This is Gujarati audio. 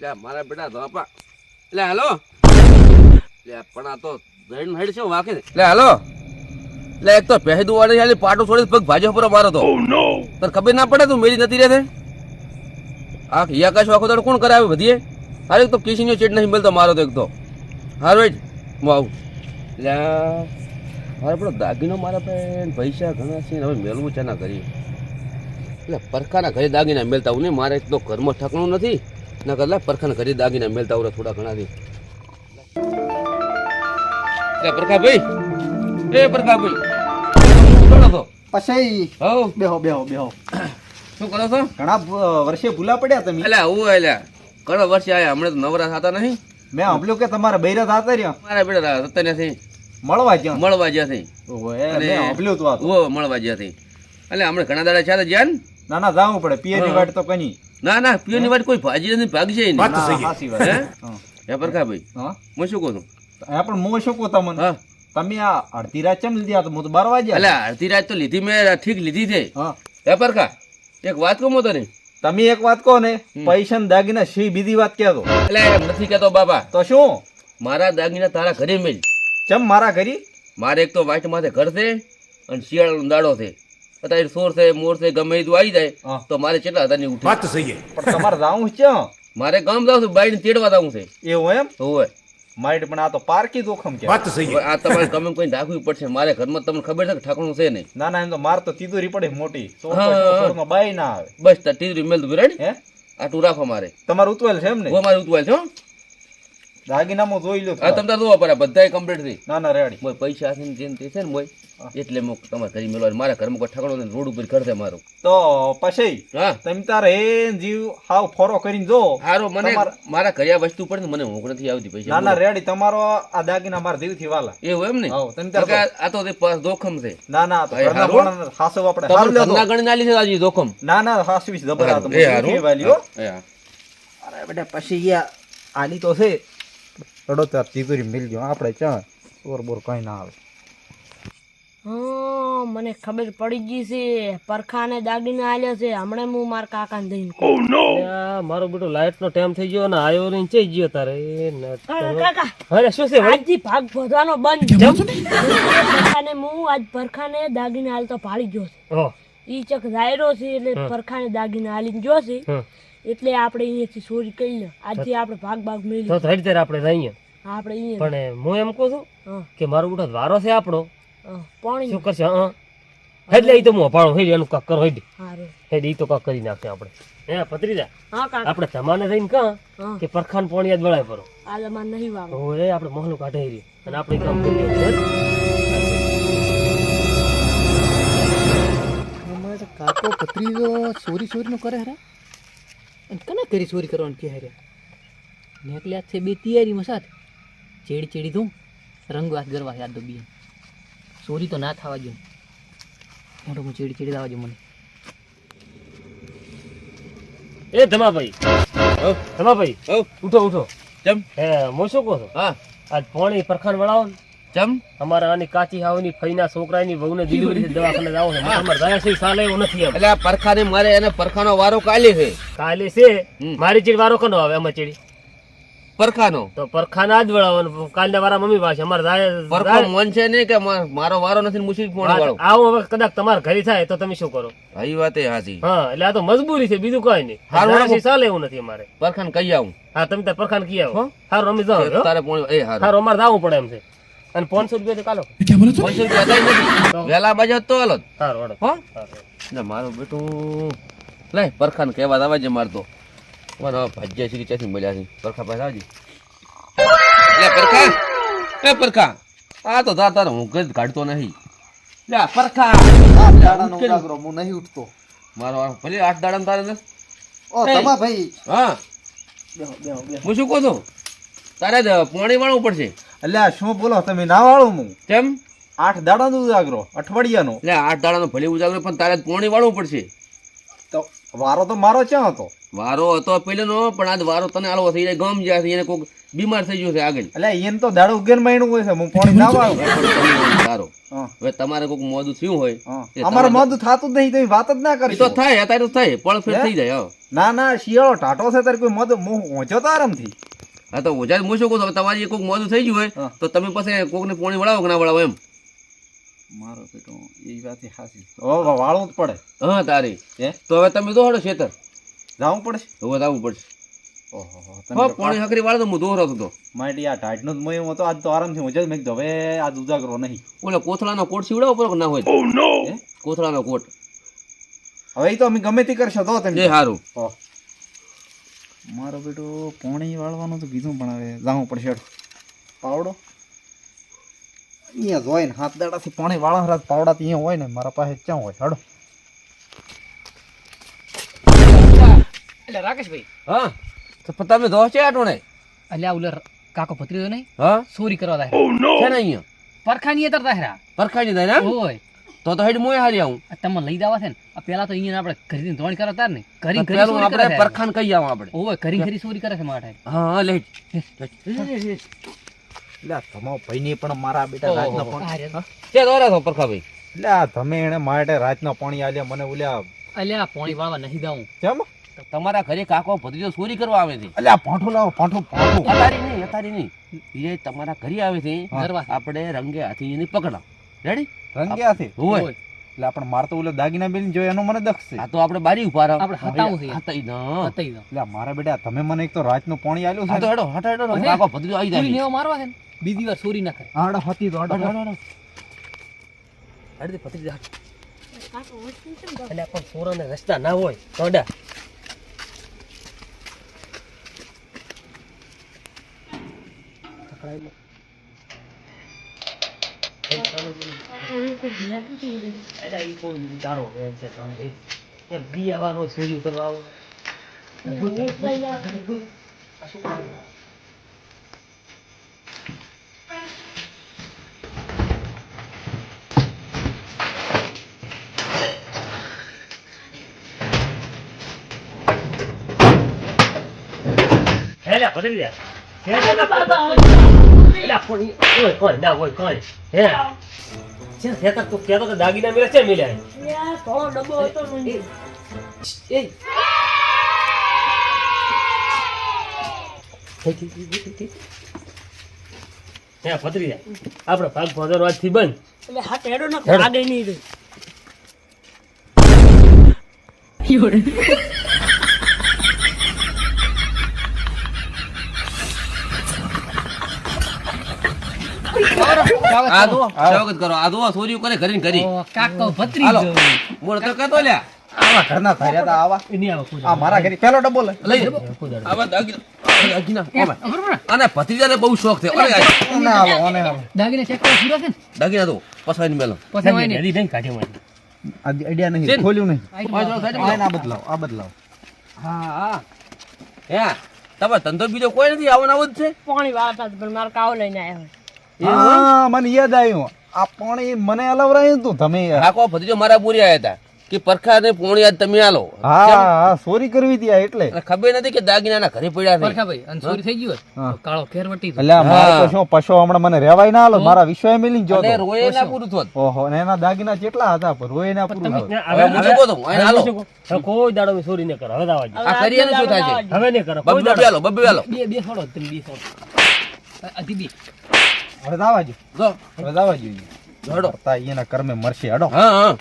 લે મારા બેટા ધોપા. લે હાલો. લે પણ આ તો જઈને હેડ છે વાકે લે હાલો. લે એક તો પહેદુ વાળી હાલી પાટો છોડી પગ ભાજો પર મારો તો. તને ખબર ના પડે તું મેરી નથી રહેતે? આ યાકાશ વાખો દાડો કોણ કરાવે બધીએ? અરે એક તો કિશીનો ચેટ નહીં મળતો મારો તો એક તો. હાર વેટ હું આવું. લે મારે પણ દાગીનો મારા પાસે પૈસા ઘણા છે હવે મેળવું છે ના કરી એટલે પરખાના ઘરે દાગીના મેલતા હું નહીં મારે એક તો ઘરમાં ઠકણું નથી. ના કરલા પરખાના ઘરે દાગીના મેલતા આવડે થોડા ઘણા દી. પરખા ભાઈ એ પરખા ભાઈ શું પછી હો બેહો બેહો બેહો. શું કરો છો? ઘણા વર્ષે ભૂલા પડ્યા તમે. એટલે હું એટલે ઘણા વર્ષે આયા હમણાં તો નવરા થતા નહીં. મેં સાંભળ્યું કે તમારા બૈરા થતા રહ્યા. મારા બેડા થતા નથી. મળવા જ્યાં? મળવા જ્યાં થઈ ઓહો, એ સાંભળ્યું તો. ઓ મળવા જ્યાં થઈ એટલે હમણાં ઘણા દાડા છે જ્યાં ના ના જાવું પડે. પિયરની. વાટ તો કની. ના ના પિયરની વાટ કોઈ ભાજી નથી ભાગશે નહીં. વાત સાચી વાત. હે? હા. હે પરખા ભાઈ હા. હું શું કહું છું? હા, પણ હું શું કહું તમને? હા. તમે આ અડધી રાત ચમ લીધી? તો હું તો બાર વાગ્યા. એટલે અડધી રાત તો લીધી મેં ઠીક લીધી છે. હા. હે પરખા એક વાત કહું તને? તમે એક વાત કહો ને પૈસા ને દાગીના સી બીજી વાત કહેતો. એટલે એમ નથી કહેતો બાબા. તો શું? મારા દાગીના તારા ઘરે મેલ. ચમ મારા ઘરી? મારે એક તો વાઈટ માથે ઘર છે અને શિયાળાનો દાડો છે. અત્યારે સોર છે મોર છે ગમે એ તું આવી જાય હા. તો મારે કેટલા હજારની સહી પણ તમારે જાવું છે મારે ગામ જાવ છું બાઈડ તેડવા જાવું છે. એવું એમ? હોય મારી પણ આ તો પારકી જોખમ કે હવે આ તમારે ગમે કોઈ રાખવી પડશે મારે ઘરમાં તમને ખબર છે કે ઠાકણું છે નહીં? ના ના એમ તો માર તો તીદુરી પડે મોટી. સો હા, હા. બાય ના આવે. બસ તો ટીજરી મેલ તું રેડ હે? આ તું રાખો મારે. તમારું ઉતવેલ છે એમ ને? હું મારે ઉતવાય છો દાગીનામાં જોઈ લો આ તમને જોવા પડે બધાય કમ્પ્લીટ થઈ. ના ના રેડી મોય પૈસા છે ને જેમ તે છે ને મોય. એટલે હું તમારે ઘરે મેળવા મારા ઘરમાં કોઈ ઠકણો નહીં રોડ ઉપર ઘર મારું. તો પછી હા. તમે તારે એ જીવ હાવ ફોરો કરીને જો. હારો મને મારા ઘરે આ વસ્તુ પડે ને મને ઊંઘ નથી આવતી પછી ના ના રેડી તમારો આ દાગીના મારા જીવથી વાલા. એવું એમ ને? તમે તારે આ તો તે પાસ જોખમ છે. ના ના હાસવ આપણે હારું લેતો. ગણી નાલી છે આજે જોખમ? ના ના હાસવીશ જબર આ તો એ હારું. જીવથી વાલી હો. એ હા. અરે બેટા પછી ગયા આલી તો છે. રડો તાર ચીકુરી મિલ ગયો આપણે ચા બોર બોર કઈ ના આવે. હા મને ખબર પડી ગઈ છે. પરખાને દાગીને આલ્યો છે. હમણાં હું મારા કાકાને દઈને. આ મારો બેટો લાઈટ નો ટાઈમ થઈ ગયો ને આયો ને ચઈ ગયો તારે. એ કાકા, કાકા. અરે શું છે? આજથી ભાગ ભરવાનો બંધ પરખાને હું આજ પરખાને દાગીને હાલતો પાડી ગયો છે. ઈ ચક જાયરો છે એટલે પરખાને દાગીને હાલીને ગયો છે. એટલે આપણે અહીંયાથી ચોરી કરી લો. આજથી આપણે ભાગ ભાગ મેળવી તો આપણે રહીએ. આપણે પણ હું એમ કહું છું કે મારો બેટો વારો છે આપણો. પાણી. શું કરશે હા એટલે એ તો હું અપાડો હેડ એનું કાક કરો હેડ. હારું. હેડ ઈ તો કાક કરી નાખશે આપણે. હે પત્રીજા હા આપણે તમાને થઈને કાં કે પરખાન પાણી યાદ વળાય પરો આ તમારે નહીં વાવ. ઓય આપણે મોહલું કાઢે હેરી. અને આપણે કામ કરીએ તો કાકો ભત્રીજો ચોરી ચોરીનું કરે હરે અને કને કરી ચોરી કરવાનું કે હરે નેકલ્યા છે બે તૈયારીમાં સાથ. ચેડી ચેડી ધૂમ. રંગ વાત ગરવા યાદ દો બી ચોરી તો ના થવા જો મોટો હું ચેડી ચેડી લાવજો મને. એ ધમાભાઈ. હઉ, ધમાભાઈ હઉ. ઉઠો ઉઠો. ચમ? હે મો શું કહો છો? હા. આજ પોણી પરખાન વળાવો ને. ચમ? અમારા આની કાચી હાવની ફઈના છોકરાની વહુને ડિલિવરી છે દવાખાને જાવ છે. અમારે ગયા છે સાલે એવું નથી એમ. એટલે આ પરખાને મારે એને પરખાનો વારો કાલે છે. કાલે છે. મારી ચીડ વારો કનો આવે અમારી ચીડી? પરખાનો. તો પરખાના જ વળાવવાનો. કાલે વારા મમ્મી પાસે. અમારે જાય પરખો મન છે નહીં કે મારો વારો નથી ને મુશીક વાળો. આવો હવે કદાચ તમારા ઘરે થાય તો તમે શું કરો? હા, ઈ વાત એ હાચી. હા એટલે આ તો મજબૂરી છે બીજું કઈ નહીં. હારું, હારું. ચાલે એવું નથી અમારે. પરખાન કહી આવું? હા તમે ત્યાં પરખાન કી આવો. હો? અમે જાઓ તારે પોણી એ હારું. સારું અમારે જાવું પડે એમ છે. અને પાંચસો રૂપિયા તો કાલો. પાંચસો રૂપિયા વહેલા બાજુ તો હાલો હળો હો? મારું બેટું. લે પરખાન કહેવા આવે છે માર ભાજ્યા છે કે ક્યાંથી મળ્યા છે પરખા પાસે આવજે લે પરખા એ પરખા આ તો તાર તાર હું કઈ કાઢતો નહીં લે પરખા હું નહીં ઉઠતો મારો ભલે આઠ દાડા તારે ને ઓ તમા ભાઈ હા બેહો બેહો બેહો હું શું કહું છું તારે જ પોણી વાળવું પડશે એટલે શું બોલો તમે ના વાળું હું કેમ આઠ દાડાનો ઉજાગરો અઠવાડિયાનો એટલે આઠ દાડાનો ભલે ઉજાગરો પણ તારે પોણી વાળવું પડશે તો વારો તો મારો ક્યાં હતો વારો હતો પેલેનો પણ આજ વારો તને આલો થઈ જાય ગમ જ્યાં એને કોઈક બીમાર થઈ ગયું છે આગળ. એટલે એને તો દાડો ઉગેન મહિનું હોય છે હું પાણી ના વાળું હવે તમારે કોઈક મોદું થયું હોય. અમારે મોદું થાતું જ નહીં તમે વાત જ ના કરી તો થાય અત્યારે તો થાય પળ ફેર થઈ જાય ના ના શિયાળો ટાટો છે તારે કોઈ મદ મોહ ઓછો તો આરામથી. હા તો ઓછા હું શું કહું છું, તમારી એક કોક મોડું થઈ ગયું હોય તો તમે પછી કોકને પોણી વળાવો કે ના વળાવો એમ? મારો બેટો એ વાત હવે વાળવું જ પડે. હા તારી. તો હવે તમે દોડો ખેતર. જવું પડશે? હવે જવું પડશે. ઓહો પોણી હકરી વાળો તો હું દોહરો હતો માટી આ ટાઈટનો જ મોય હતો આજ તો આરામથી હું જ મેં હવે આજ ઉજાગરો નહીં. ઓલા કોથળાનો કોટ સીવડાવો પડે ના હોય? હે? કોથળાનો કોટ. હવે તો અમે ગમે તે કરશો તો તમે. સારું ઓહ. મારો બેટો પોણી વાળવાનું તો કીધું પણ હવે જવું પડશે પાવડો? અહીંયા જ હોય ને હાથ દાડાથી પોણી વાળા રાત પાવડા અહીંયા હોય ને મારા પાસે ક્યાં હોય? હડો. એટલે રાકેશભાઈ હા? તો તમે દોહ છે આટો ને એટલે આ ઉલર કાકો ભત્રીજો નહીં? હા? ચોરી કરવા દાય છે ને અહીંયા? પરખાની એતર દાહરા પરખાની ને ઓય. તો તો હેડ મોય હારી આવું તમે લઈ જવા છે ને? આ પેલા તો અહીંયા આપણે ઘરી ધોણ કરતા ને. ઘરી ઘરી ચોરી કરે પરખાન કઈ આવું આપણે. ઓય ઘરી ઘરી ચોરી કરે છે માટે હા હા લે એટલે તમારો ભાઈ ની પણ મારા બેટા રાતના પણ કે દોરા છો પરખા ભાઈ લે તમે એને માટે રાતના પાણી આલ્યા મને ઉલ્યા અલ્યા પાણી વાળવા નહીં દઉં કેમ? તમારા ઘરે કાકો ભત્રીજો ચોરી કરવા આવે છે. એટલે આ પાઠું લાવો પાઠું પાઠું. અતારી નહીં અતારી નહીં. એ તમારા ઘરે આવે છે આપણે રંગે હાથી એને પકડા રેડી રંગે હાથી? હોય. એટલે આપણે મારતો ઓલો દાગીના બેન જો એનો મને દખ છે. આ તો આપણે બારી ઊભા રહો. આપણે હટાવું છે. હટાઈ દો. હટાઈ દો. એટલે મારા બેટા તમે મને એક તો રાતનો પાણી આલ્યો છે તો હેડો હટા હેડો કાકો ભત્રીજો આવી ચોરી જાય. લેવા મારવા છે ને? બીજી વાર ચોરી ના કરે. આડો હતી તો હેડો, હેડો, હેડો. હેડ ભત્રીજો, હેડ. એટલે પણ સોરાને રસ્તા ના હોય. તોડા બિયાવાનો ચોરી કરવા આવો હેલા પકડી દે હેલા પણ ઓય કોઈ ના હોય કોઈ હે? છે? ખેતર તું કહેતો કે દાગીના મેળે છે ડબ્બો હતો. એ હે પતરી જાય. આપણે ભાગ ભોજન આજથી બંધ. એટલે હા હેડો. ના. નહીં રે. આ સ્વાગત કરો. આ દો કરે ઘરે. ને કાકો ભત્રી હાલો. બોલ તો કહેતો લ્યા. આવા ઘરના ધાર્યા તા આવા. એની આવે આ મારા ઘરે પેલો ડબ્બો લે. લઈ લે. કોઈ દાડો. આવા દાગીના. દાગીના. ઓમે. બરોબર ને? અને ભત્રીજાને બહુ શોખ છે. ઓલે આ. ઓને ઓને દાગીના ચેક કરવા પૂરા છે દાગીના તો પસાઈને મેલો પછી ને નદી કાઢે મને આ આઈડિયા છે ને? નહીં ખોલ્યું નહીં. આઈ પાંચ જાઓ. વાળો સાઈડ આ બદલાવ આ બદલાવ. હા હા. હે તમારે ધંધો બીજો કોઈ નથી? આવો આવું જ છે? પાણી વાળતા પણ મારો કાવો લઈને આવ્યો. હા મને યાદ આવ્યું. આ પાણી મને અલવરાયું તું તમે. કાકો ભત્રીજો મારા પૂરી આવ્યા હતા. કે પરખા ને પોણી યાદ તમે આલો. હા હા ચોરી કરવી હતી આ એટલે. ખબર નથી કે દાગીનાના ઘરે પડ્યા છે પરખાભાઈ, અને સોરી થઈ ગયું. તો કાળો ઘેર વટી એટલે મારે તો શું પશુ હમણાં મને રેવાય ના આલો મારા વિશ્વાય મેલી જો અને રોય ના પૂરું થોત. ઓહો અને એના દાગીના કેટલા હતા પર રોય ના પૂરું. હવે. હું શું કહું અહીં આલો કોઈ દાડો મે સોરી નહીં કર હવે દાવા આ કરીએ ને શું થાય છે? હવે નહીં કર બબ્બે આલો બબ્બે આલો બે બે છોડો તમે બે છોડો દીદી હવે દાવા જો. જો. હવે દાવા જોઈએ. હડો. તા એના કર્મે મરશે હડો. હા હા.